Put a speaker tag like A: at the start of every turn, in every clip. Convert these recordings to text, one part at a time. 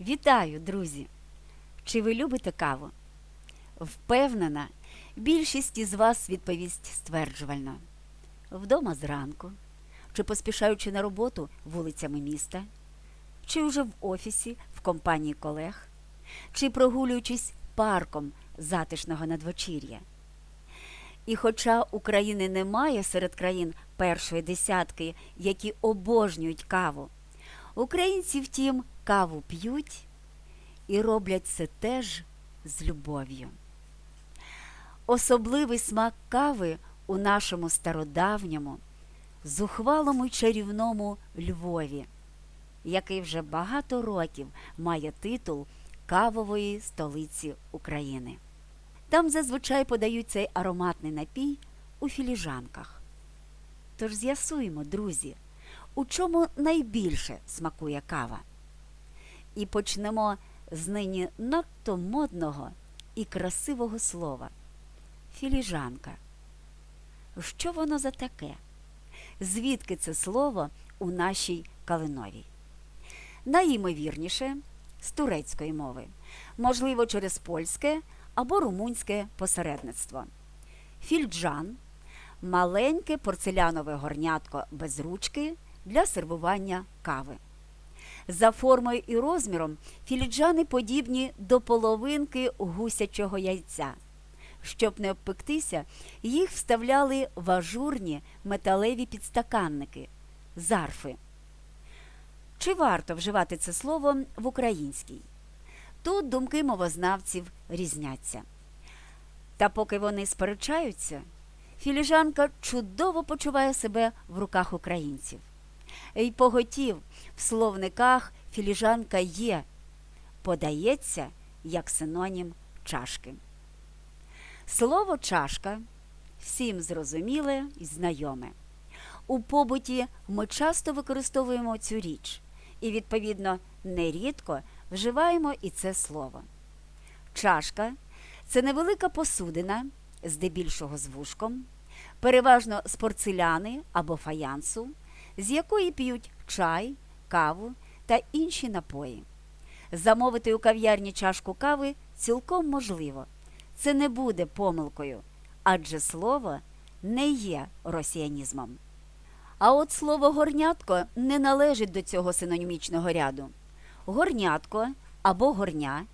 A: Вітаю, друзі! Чи ви любите каву? Впевнена, більшість із вас відповість стверджувально. Вдома зранку, чи поспішаючи на роботу вулицями міста, чи уже в офісі в компанії колег, чи прогулюючись парком затишного надвечір'я. І хоча України немає серед країн першої десятки, які обожнюють каву, українці, втім, каву п'ють і роблять це теж з любов'ю. Особливий смак кави у нашому стародавньому, зухвалому й чарівному Львові, який вже багато років має титул кавової столиці України. Там зазвичай подають цей ароматний напій у філіжанках. Тож з'ясуємо, друзі, у чому найбільше смакує кава. І почнемо з нині надто модного і красивого слова філіжанка. Що воно за таке? Звідки це слово у нашій Калиновій? Найімовірніше з турецької мови, можливо, через польське або румунське посередництво. Фільджан маленьке порцелянове горнятко без ручки для сервування кави. За формою і розміром філіджани подібні до половинки гусячого яйця. Щоб не обпектися, їх вставляли в ажурні металеві підстаканники зарфи. Чи варто вживати це слово в українській? Тут думки мовознавців різняться. Та поки вони сперечаються, філіжанка чудово почуває себе в руках українців. Й поготів в словниках філіжанка є, подається як синонім чашки. Слово чашка всім зрозуміле і знайоме. У побуті ми часто використовуємо цю річ і, відповідно, нерідко вживаємо і це слово. Чашка це невелика посудина, здебільшого з вушком, переважно з порцеляни або фаянсу, з якої п'ють чай, каву та інші напої. Замовити у кав'ярні чашку кави цілком можливо. Це не буде помилкою, адже слово не є росіянізмом. А от слово горнятко не належить до цього синонімічного ряду. Горнятко або горня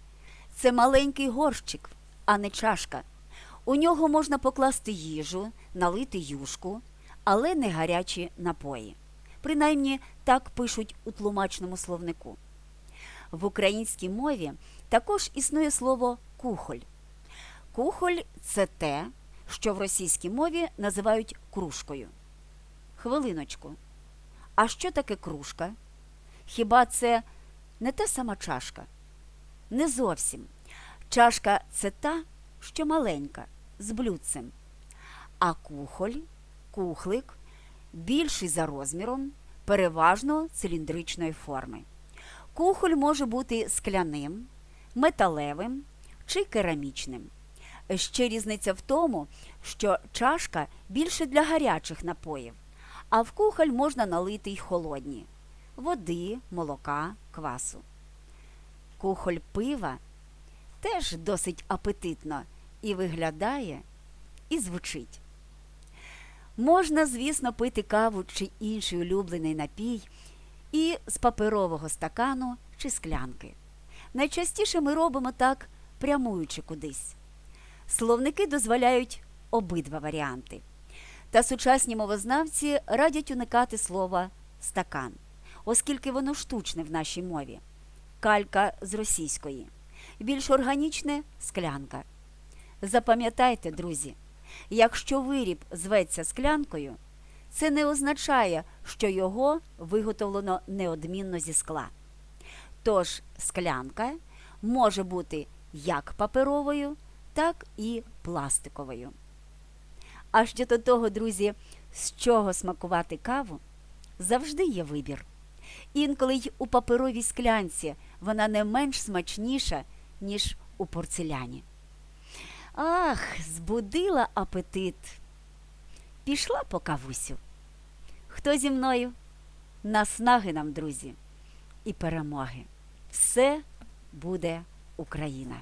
A: це маленький горщик, а не чашка. У нього можна покласти їжу, налити юшку, але не гарячі напої. Принаймні так пишуть у тлумачному словнику. В українській мові також існує слово кухоль. Кухоль це те, що в російській мові називають кружкою. Хвилиночку. А що таке кружка? Хіба це не та сама чашка? Не зовсім. Чашка це та, що маленька, з блюдцем. А кухоль, кухлик, більший за розміром, переважно циліндричної форми. Кухоль може бути скляним, металевим чи керамічним. Ще різниця в тому, що чашка більше для гарячих напоїв, а в кухоль можна налити й холодні води, молока, квасу. Кухоль пива теж досить апетитно і виглядає, і звучить. Можна, звісно, пити каву чи інший улюблений напій і з паперового стакану чи склянки. Найчастіше ми робимо так, прямуючи кудись. Словники дозволяють обидва варіанти. Та сучасні мовознавці радять уникати слова стакан, оскільки воно штучне в нашій мові, калька з російської, більш органічне склянка. Запам'ятайте, друзі, якщо виріб зветься склянкою, це не означає, що його виготовлено неодмінно зі скла. Тож склянка може бути як паперовою, так і пластиковою. А що до того, друзі, з чого смакувати каву, завжди є вибір. Інколи й у паперовій склянці вона не менш смачніша, ніж у порцеляні. Ах, збудила апетит. Пішла по кавусю. Хто зі мною? Наснаги нам, друзі, і перемоги. Все буде Україна.